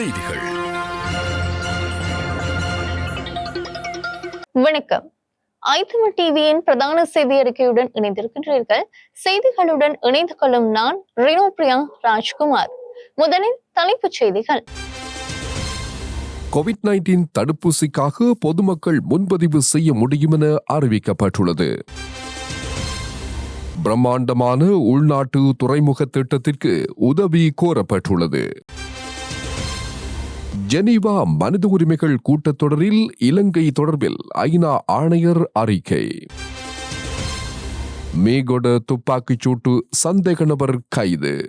செய்திகள். வணக்கம். ஐத்தமிழ் டிவியின் பிரதான செய்தி அறிக்கையுடன் இணைந்திருக்கின்றீர்கள். செய்திகளுடன் இணைந்து கொள்ளும் நான் ரினோ ராஜ்குமார். முதலில் தலைப்புச் செய்திகள். கோவிட் நைன்டீன் தடுப்பூசிக்காக பொதுமக்கள் முன்பதிவு செய்ய முடியும் என அறிவிக்கப்பட்டுள்ளது. பிரம்மாண்டமான உள்நாட்டு துறைமுக திட்டத்திற்கு உதவி கோரப்பட்டுள்ளது. ஜெனீவா மனித உரிமைகள் கூட்டத்தொடரில் இலங்கை தொடர்பில் ஐநா ஆணையர் அறிக்கை. மேகொட துப்பாக்கிச் சூட்டு சந்தேக நபர் கைது.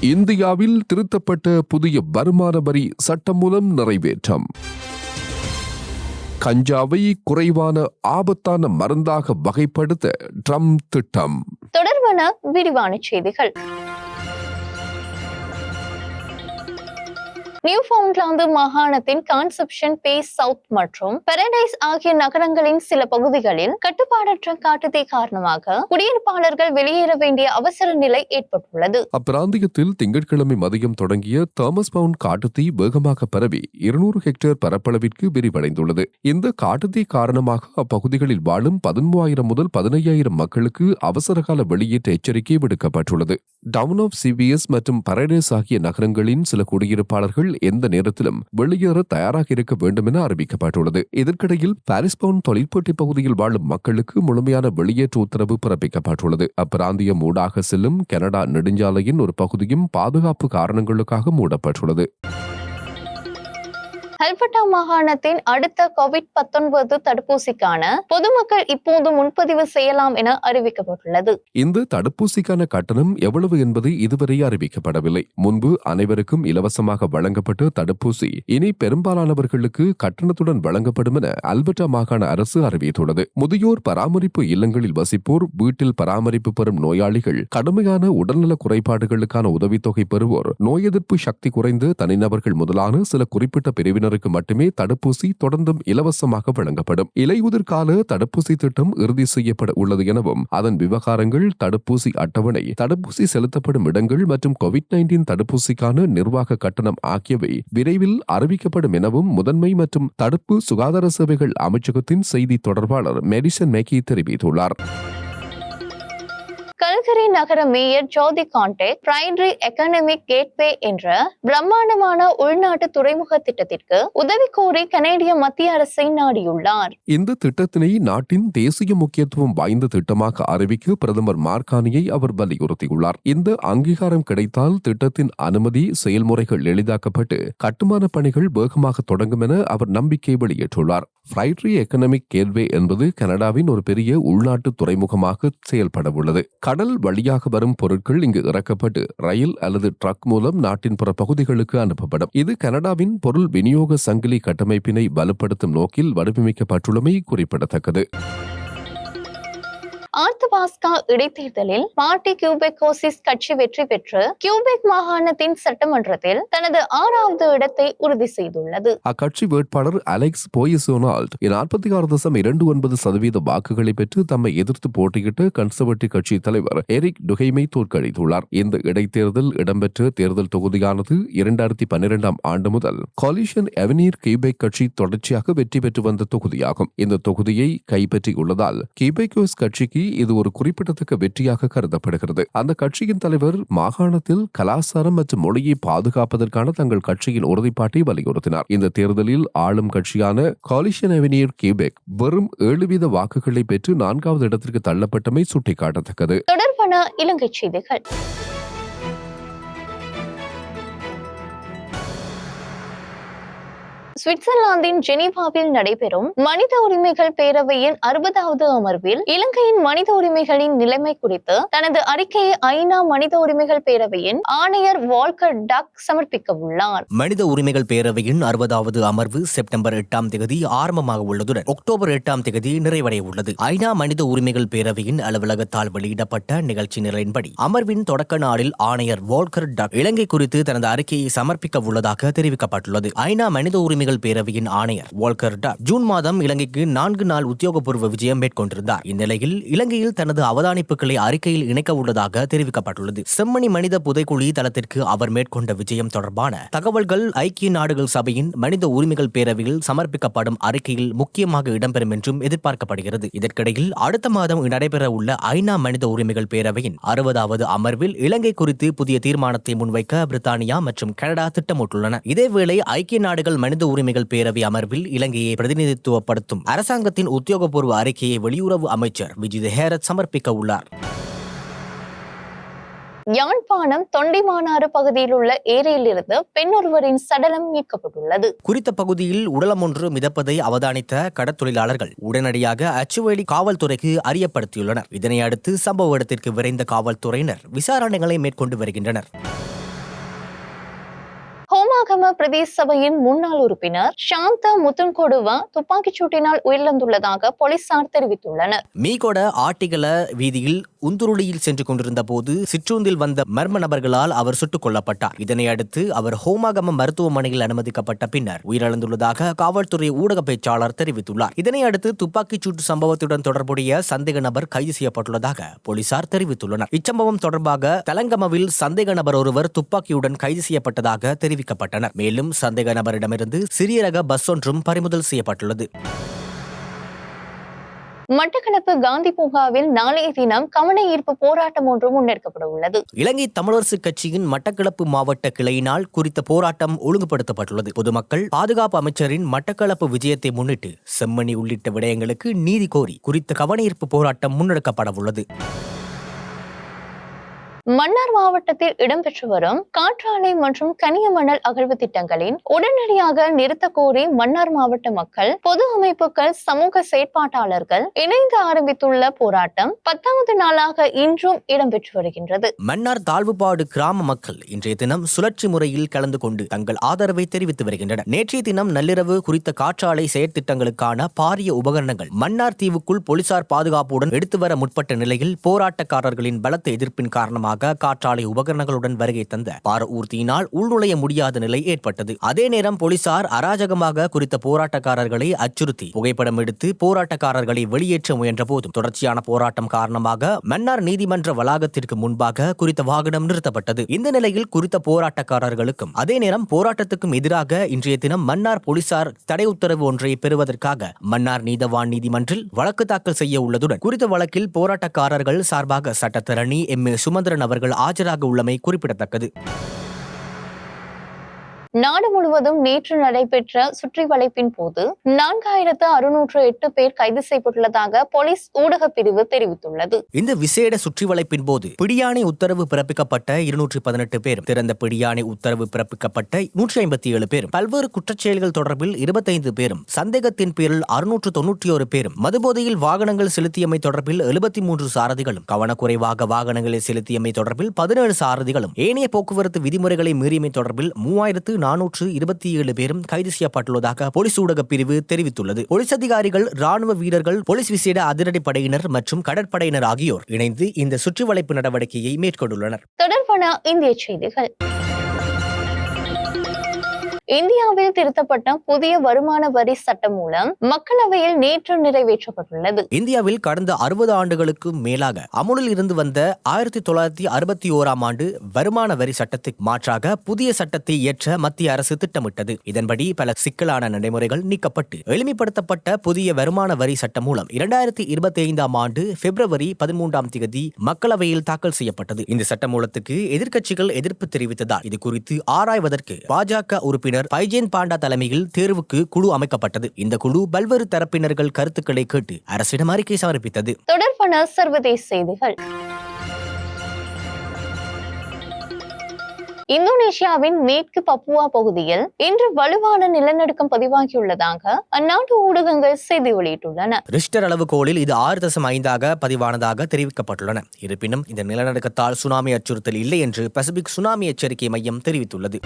இந்தியாவில் திருத்தப்பட்ட புதிய வருமான வரி சட்டம் மூலம் நிறைவேற்றம். கஞ்சாவை குறைவான ஆபத்தான மருந்தாக வகைப்படுத்த ட்ரம்ப் திட்டம். தொடர்பான விரிவான செய்திகள். நியூ ஃபவுண்ட்லாந்து மாகாணத்தின் கான்செப்ஷன் பேஸ் சவுத் மற்றும் பெரடைஸ் ஆகிய நகரங்களின் சில பகுதிகளில் கட்டுப்பாடற்ற காட்டுத்தீ காரணமாக குடியிருப்பாளர்கள் வெளியேற வேண்டிய அவசர நிலை ஏற்பட்டுள்ளது. அப்பிராந்தியத்தில் திங்கட்கிழமை மதியம் தொடங்கிய தாமஸ் பவுண்ட் காட்டுத்தீ வேகமாக பரவி இருநூறு ஹெக்டேர் பரப்பளவிற்கு விரிவடைந்துள்ளது. இந்த காட்டுத்தீ காரணமாக அப்பகுதிகளில் வாழும் பதிமூவாயிரம் முதல் பதினையாயிரம் மக்களுக்கு அவசரகால வெளியேற்ற எச்சரிக்கை விடுக்கப்பட்டுள்ளது. டவுன் ஆஃப் சிபிஎஸ் மற்றும் பரடேஸ் ஆகிய நகரங்களின் சில குடியிருப்பாளர்கள் எந்த நேரத்திலும் வெளியேற தயாராக இருக்க வேண்டும் என அறிவிக்கப்பட்டுள்ளது. இதற்கிடையில் பாரிஸ் பவுன் தொழிற்பேட்டை பகுதியில் வாழும் மக்களுக்கு முழுமையான வெளியேற்ற உத்தரவு பிறப்பிக்கப்பட்டுள்ளது. அப்பிராந்தியம் ஊடாக செல்லும் கனடா நெடுஞ்சாலையின் ஒரு பகுதியும் பாதுகாப்பு காரணங்களுக்காக மூடப்பட்டுள்ளது. அல்பர்டா மாகாணத்தின் அடுத்த கோவிட் பத்தொன்பது தடுப்பூசிக்கான பொதுமக்கள் இப்போது முன்பதிவு செய்யலாம் என அறிவிக்கப்பட்டுள்ளது. இந்த தடுப்பூசிக்கான கட்டணம் எவ்வளவு என்பது இதுவரை அறிவிக்கப்படவில்லை. முன்பு அனைவருக்கும் இலவசமாக வழங்கப்பட்ட தடுப்பூசி இனி பெரும்பாலானவர்களுக்கு கட்டணத்துடன் வழங்கப்படும் என அல்பர்டா மாகாண அரசு அறிவித்துள்ளது. முதியோர் பராமரிப்பு இல்லங்களில் வசிப்போர் வீட்டில் பராமரிப்பு பெறும் நோயாளிகள் கடுமையான உடல்நல குறைபாடுகளுக்கான உதவித்தொகை பெறுவோர் நோய் எதிர்ப்பு சக்தி குறைந்த தனிநபர்கள் முதலான சில குறிப்பிட்ட பிரிவினர் பிரிவினருக்கு மட்டுமே தடுப்பூசி தொடர்ந்தும் இலவசமாக வழங்கப்படும். இலையுதிர் கால தடுப்பூசி திட்டம் இறுதி செய்யப்பட உள்ளது எனவும் அதன் விவகாரங்கள் தடுப்பூசி அட்டவணை தடுப்பூசி செலுத்தப்படும் இடங்கள் மற்றும் கோவிட் நைன்டீன் தடுப்பூசிக்கான நிர்வாக கட்டணம் ஆகியவை விரைவில் அறிவிக்கப்படும் எனவும் முதன்மை மற்றும் தடுப்பு சுகாதார சேவைகள் அமைச்சகத்தின் செய்தி தொடர்பாளர் மெடிசன் மேக்கி தெரிவித்துள்ளார். கல்கரி நகர mayor Jyoti Gondek Primary Economic Gateway என்ற பிரம்மாண்டமான உள்நாட்டு துறைமுக திட்டத்திற்கு உதவி கோரி கனேடிய மத்திய அரசை நாடியுள்ளார். இந்த திட்டத்தினை நாட்டின் தேசிய முக்கியத்துவம் வாய்ந்த திட்டமாக அறிவிக்க பிரதமர் மார்கானியை அவர் வலியுறுத்தியுள்ளார். இந்த அங்கீகாரம் கிடைத்தால் திட்டத்தின் அனுமதி செயல்முறைகள் எளிதாக்கப்பட்டு கட்டுமான பணிகள் வேகமாக தொடங்கும் என அவர் நம்பிக்கை வெளியிட்டுள்ளார். ஃப்ரைட்ரி எக்கனாமிக் கேட்வே என்பது கனடாவின் ஒரு பெரிய உள்நாட்டு துறைமுகமாக செயல்பட உள்ளது. கடல் வழியாக வரும் பொருட்கள் இங்கு இறக்கப்பட்டு ரயில் அல்லது ட்ரக் மூலம் நாட்டின் பிற பகுதிகளுக்கு அனுப்பப்படும். இது கனடாவின் பொருள் விநியோக சங்கிலி கட்டமைப்பினை வலுப்படுத்தும் நோக்கில் வடிவமைக்கப்பட்டுள்ளமை குறிப்பிடத்தக்கது. ஆர்த்தபாஸ்கா இடைத்தேர்தலில் பார்ட்டி கியூபெக்கோசிஸ் கட்சி வெற்றி பெற்று கியூபெக் மாகாணத்தின் சட்டமன்றத்தில் தனது ஆறாவது இடத்தை உறுதி செய்துள்ளது. அக்கட்சி வேட்பாளர் அலெக்ஸ் போயசோனால்ட் நாற்பத்தி ஆறு தசம் இரண்டு ஒன்பது சதவீத வாக்குகளை பெற்று தம்மை எதிர்த்து போட்டியிட்ட கன்சர்வேட்டிவ் கட்சி தலைவர் எரிக் டுகைமை தோற்கடித்துள்ளார். இந்த இடைத்தேர்தல் இடம்பெற்ற தேர்தல் தொகுதியானது இரண்டாயிரத்தி பன்னிரெண்டாம் ஆண்டு முதல் காலிஷன் எவனீர் கியூபெக் கட்சி தொடர்ச்சியாக வெற்றி பெற்று வந்த தொகுதியாகும். இந்த தொகுதியை கைப்பற்றியுள்ளதால் கியூபெக்கோஸ் கட்சிக்கு இது ஒரு குறிப்பிடத்தக்க வெற்றியாக கருதப்படுகிறது. அந்த கட்சியின் தலைவர் மாகாணத்தில் கலாச்சாரம் மற்றும் மொழியை பாதுகாப்பதற்கான தங்கள் கட்சியின் உறுதிப்பாட்டை வலியுறுத்தினார். இந்த தேர்தலில் ஆளும் கட்சியான காலிஷன் அவெனியர் கியூபெக் வெறும் ஏழு வீத வாக்குகளை பெற்று நான்காவது இடத்திற்கு தள்ளப்பட்டமை சுட்டிக்காட்டத்தக்கது. தொடர்பான இலங்கை செய்திகள். சுவிட்சர்லாந்தின் ஜெனீவாவில் நடைபெறும் மனித உரிமைகள் பேரவையின் அறுபதாவது அமர்வில் இலங்கையின் மனித உரிமைகளின் நிலைமை குறித்து தனது அறிக்கையை ஐநா மனித உரிமைகள் பேரவையின் ஆணையர் வால்கர் டக் சமர்ப்பிக்க உள்ளார் மனித உரிமைகள் பேரவையின் அறுபதாவது அமர்வு செப்டம்பர் எட்டாம் தேதி ஆரம்பமாக உள்ளதுடன் அக்டோபர் எட்டாம் தேதி நிறைவடைய உள்ளது. ஐநா மனித உரிமைகள் பேரவையின் அலுவலகத்தால் வெளியிடப்பட்ட நிகழ்ச்சி நிலையின்படி அமர்வின் தொடக்க நாளில் ஆணையர் வால்கர் டக் இலங்கை குறித்து தனது அறிக்கையை சமர்ப்பிக்க உள்ளதாக தெரிவிக்கப்பட்டுள்ளது. ஐநா மனித உரிமைகள் நாடுகள் பேரவையின் ஆணையர் வால்கர் டாக் ஜூன் மாதம் இலங்கைக்கு நான்கு நாள் உத்தியோகபூர்வ விஜயம் மேற்கொண்டிருந்தார். இந்நிலையில் இலங்கையில் தனது அவதானிப்புகளை அறிக்கையில் இணைக்க உள்ளதாக தெரிவிக்கப்பட்டுள்ளது. செம்மணி மனித புதைக்குழி தளத்திற்கு அவர் மேற்கொண்ட விஜயம் தொடர்பான தகவல்கள் ஐக்கிய நாடுகள் சபையின் மனித உரிமைகள் பேரவையில் சமர்ப்பிக்கப்படும் அறிக்கையில் முக்கியமாக இடம்பெறும் என்றும் எதிர்பார்க்கப்படுகிறது. இதற்கிடையில் அடுத்த மாதம் நடைபெற உள்ள ஐநா மனித உரிமைகள் பேரவையின் அறுபதாவது அமர்வில் இலங்கை குறித்து புதிய தீர்மானத்தை முன்வைக்க பிரித்தானியா மற்றும் கனடா திட்டமிட்டுள்ளன. இதேவேளை ஐக்கிய நாடுகள் மனித உரிமை உரிமைகள் பேரவை அமர்வில் இலங்கையை பிரதிநிதித்துவப்படுத்தும் அரசாங்கத்தின் உத்தியோகபூர்வ அறிக்கையை வெளியுறவு அமைச்சர் விஜித் ஹேரத் சமர்ப்பிக்க உள்ளார். யாழ்ப்பாணம் தொண்டிமானாறு பகுதியில் உள்ள ஏரியிலிருந்து பெண்ணொருவரின் சடலம் மீட்கப்பட்டுள்ளது. குறித்த பகுதியில் உடலம் ஒன்று மிதப்பதை அவதானித்த கடற்தொழிலாளர்கள் உடனடியாக அச்சுவேலி காவல்துறைக்கு அறியப்படுத்தியுள்ளனர். இதனை அடுத்து சம்பவ இடத்திற்கு விரைந்த காவல்துறையினர் விசாரணைகளை மேற்கொண்டு வருகின்றனர். ஹோமாகம பிரதேச சபையின் முன்னாள் உறுப்பினர் சாந்தா முத்துன்கொடுவா துப்பாக்கிச் சூட்டினால் உயிரிழந்துள்ளதாக போலீசார் தெரிவித்துள்ளனர். மீகொட ஆட்டிகள வீதியில் உந்துருளியில் சென்று கொண்டிருந்த போது சிற்றூந்தில் வந்த மர்ம நபர்களால் அவர் சுட்டுக் கொல்லப்பட்டார். இதனை அடுத்து அவர் ஹோமாகம மருத்துவமனையில் அனுமதிக்கப்பட்ட பின்னர் உயிரிழந்துள்ளதாக காவல்துறை ஊடக பேச்சாளர் தெரிவித்துள்ளார். இதனை அடுத்து துப்பாக்கிச் சூட்டு சம்பவத்துடன் தொடர்புடைய சந்தேக நபர் கைது செய்யப்பட்டுள்ளதாக போலீசார் தெரிவித்துள்ளனர். இச்சம்பவம் தொடர்பாக தலங்கமவில் சந்தேக நபர் ஒருவர் துப்பாக்கியுடன் கைது செய்யப்பட்டதாக தெரிவிக்கப்பட்டனர் மேலும் சந்தேக நபரிடமிருந்து சிறிய ரக பஸ் ஒன்றும் பறிமுதல் செய்யப்பட்டுள்ளது. மட்டக்களப்பு காந்தி பூங்காவில் நாளைய தினம் கவன ஈர்ப்பு போராட்டம் ஒன்று முன்னெடுக்கப்பட உள்ளது. இலங்கை தமிழரசு கட்சியின் மட்டக்களப்பு மாவட்ட கிளையினால் குறித்த போராட்டம் ஒழுங்குபடுத்தப்பட்டுள்ளது. பொதுமக்கள் பாதுகாப்பு அமைச்சரின் மட்டக்களப்பு விஜயத்தை முன்னிட்டு செம்மணி உள்ளிட்ட விடயங்களுக்கு நீதி கோரி குறித்த கவனஈர்ப்பு போராட்டம் முன்னெடுக்கப்பட உள்ளது. மன்னார் மாவட்டத்தில் இடம்பெற்று வரும் காற்றாலை மற்றும் கனிய மணல் அகழ்வு திட்டங்களின் உடனடியாக நிறுத்த கோரி மன்னார் மாவட்ட மக்கள் பொது அமைப்புகள் சமூக செயற்பாட்டாளர்கள் இணைந்து ஆரம்பித்துள்ள போராட்டம் பத்தாவது நாளாக இன்றும் இடம்பெற்று வருகின்றது. மன்னார் தாழ்வுபாடு கிராம மக்கள் இன்றைய தினம் சுழற்சி முறையில் கலந்து கொண்டு தங்கள் ஆதரவை தெரிவித்து வருகின்றனர். நேற்றைய தினம் நள்ளிரவு குறித்த காற்றாலை செயற்திட்டங்களுக்கான பாரிய உபகரணங்கள் மன்னார் தீவுக்குள் போலீசார் பாதுகாப்புடன் எடுத்து வர முற்பட்ட நிலையில் போராட்டக்காரர்களின் பலத்த எதிர்ப்பின் காரணமாக காற்றாலை உபகரணங்களுடன் வருகை தந்த பார ஊர்தியினால் உள்நுழைய முடியாத நிலை ஏற்பட்டது. அதே நேரம் போலீசார் அராஜகமாக குறித்த போராட்டக்காரர்களை அச்சுறுத்தி புகைப்படம் எடுத்து போராட்டக்காரர்களை வெளியேற்ற முயன்ற போதும் தொடர்ச்சியான போராட்டம் காரணமாக மன்னார் நீதிமன்ற வளாகத்திற்கு முன்பாக குறித்த வாகனம் நிறுத்தப்பட்டது. இந்த நிலையில் குறித்த போராட்டக்காரர்களுக்கும் அதே நேரம் போராட்டத்துக்கும் எதிராக இன்றைய தினம் மன்னார் போலீசார் தடை உத்தரவு ஒன்றை பெறுவதற்காக மன்னார் நீதவான் நீதிமன்றில் வழக்கு தாக்கல் செய்ய உள்ளதுடன் குறித்த வழக்கில் போராட்டக்காரர்கள் சார்பாக சட்டத்தரணி எம் ஏ சுமந்திரன் அவர்கள் ஆஜராக உள்ளமை குறிப்பிடத்தக்கது. நாடு முழுவதும் நேற்று நடைபெற்ற சுற்றி வளைப்பின் போது நான்காயிரத்து அறுநூற்று எட்டு பேர் கைது செய்யப்பட்டுள்ளதாக போலீஸ் ஊடக பிரிவு தெரிவித்துள்ளது. இந்த விசேட சுற்றி வளைப்பின் போது பிடியாணை உத்தரவு பிறப்பிக்கப்பட்ட இருநூற்றி பதினெட்டு பேரும் திறந்த பிடியாணை உத்தரவு பிறப்பிக்கப்பட்ட நூற்றி ஐம்பத்தி ஏழு பேரும் பல்வேறு குற்றச்செயல்கள் தொடர்பில் இருபத்தைந்து பேரும் சந்தேகத்தின் பேரில் அறுநூற்று தொன்னூற்றி ஒரு பேரும் மதுபோதையில் வாகனங்கள் செலுத்தியமை தொடர்பில் எழுபத்தி மூன்று சாரதிகளும் கவனக்குறைவாக வாகனங்களை செலுத்தியமை தொடர்பில் பதினேழு சாரதிகளும் ஏனைய போக்குவரத்து விதிமுறைகளை மீறியமை தொடர்பில் மூவாயிரத்து நானூற்று இருபத்தி ஏழு பேரும் கைது செய்யப்பட்டுள்ளதாக போலீஸ் ஊடக பிரிவு தெரிவித்துள்ளது. போலீஸ் அதிகாரிகள் ராணுவ வீரர்கள் போலீஸ் விசேட அதிரடி படையினர் மற்றும் கடற்படையினர் ஆகியோர் இணைந்து இந்த சுற்றுவளைப்பு நடவடிக்கையை மேற்கொண்டுள்ளனர். தொடர்பான இந்திய செய்திகள். இந்தியாவில் திருத்தப்பட்ட புதிய வருமான வரி சட்டம் மூலம் மக்களவையில் நேற்று நிறைவேற்றப்பட்டுள்ளது. இந்தியாவில் கடந்த அறுபது ஆண்டுகளுக்கு மேலாக அமுலில் இருந்து வந்த ஆயிரத்தி தொள்ளாயிரத்தி அறுபத்தி ஓராம் ஆண்டு வருமான வரி சட்டத்துக்கு மாற்றாக புதிய சட்டத்தை இயற்ற மத்திய அரசு திட்டமிட்டது. இதன்படி பல சிக்கலான நடைமுறைகள் நீக்கப்பட்டு எளிமைப்படுத்தப்பட்ட புதிய வருமான வரி சட்டம் மூலம் இரண்டாயிரத்தி இருபத்தி ஐந்தாம் ஆண்டு பிப்ரவரி பதிமூன்றாம் தேதி மக்களவையில் தாக்கல் செய்யப்பட்டது. இந்த சட்டமூலத்துக்கு எதிர்க்கட்சிகள் எதிர்ப்பு தெரிவித்ததால் இது குறித்து ஆராய்வதற்கு பாஜக உறுப்பினர் பைஜேன் பாண்டா தலைமையில் தேர்வுக்கு குழு அமைக்கப்பட்டது. இந்த குழு பல்வேறு தரப்பினர்கள் கருத்துக்களை கேட்டு அரசிடம் அறிக்கை சமர்ப்பித்தது. தொடர்பான சர்வதேச செய்திகள். இந்தோனேஷியாவின் மேற்கு பப்புவா பகுதியில் இன்று வலுவான நிலநடுக்கம் பதிவாகியுள்ளதாக அந்நாட்டு ஊடகங்கள் செய்தி வெளியிட்டுள்ளன. ரிஷ்டர் அளவுகோலில் இது ஆறு தசம் ஐந்தாக பதிவானதாக தெரிவிக்கப்பட்டுள்ளன. இருப்பினும் இந்த நிலநடுக்கத்தால் சுனாமி அச்சுறுத்தல் இல்லை என்று பசிபிக் சுனாமி எச்சரிக்கை மையம் தெரிவித்துள்ளது.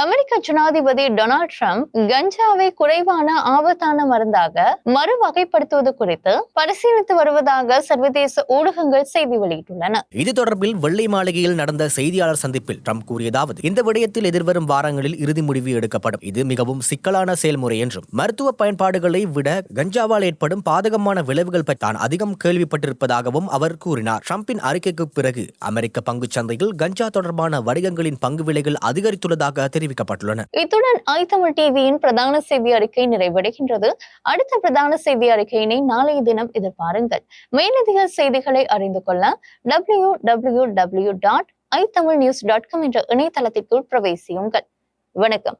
அமெரிக்க ஜனாதிபதி டொனால்ட் ட்ரம்ப் கஞ்சாவை குறைவான ஆபத்தான மருந்தாக மறு வகைப்படுத்துவது குறித்து பரிசீலித்து வருவதாக சர்வதேச ஊடகங்கள் செய்தி வெளியிட்டுள்ளன. இது தொடர்பில் வெள்ளை மாளிகையில் நடந்த செய்தியாளர் சந்திப்பில் ட்ரம்ப் கூறியதாவது இந்த விடயத்தில் எதிர்வரும் வாரங்களில் இறுதி முடிவு எடுக்கப்படும். இது மிகவும் சிக்கலான செயல்முறை என்றும் மருத்துவ பயன்பாடுகளை விட கஞ்சாவால் ஏற்படும் பாதகமான விளைவுகள் பற்றி தான் அதிகம் கேள்விப்பட்டிருப்பதாகவும் அவர் கூறினார். ட்ரம்பின் அறிக்கைக்கு பிறகு அமெரிக்க பங்குச் சந்தையில் கஞ்சா தொடர்பான வணிகங்களின் பங்கு விலைகள் அதிகரித்துள்ளதாக தெரிவிக்கப்பட்டுள்ளன. இத்துடன் ஐத்தமிழ் டிவியின் பிரதான செய்தி அறிக்கை நிறைவடைகின்றது. அடுத்த பிரதான செய்தி அறிக்கையினை நாளைய தினம் எதிர்பாருங்கள். மேலதிக செய்திகளை அறிந்து கொள்ள W W W dot I Tamil news dot com என்ற இணையதளத்திற்குள் பிரவேசியுங்கள். வணக்கம்.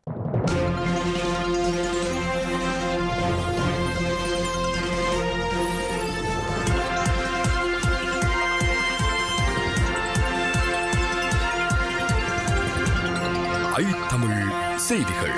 ஐ தமிழ் செய்திகள்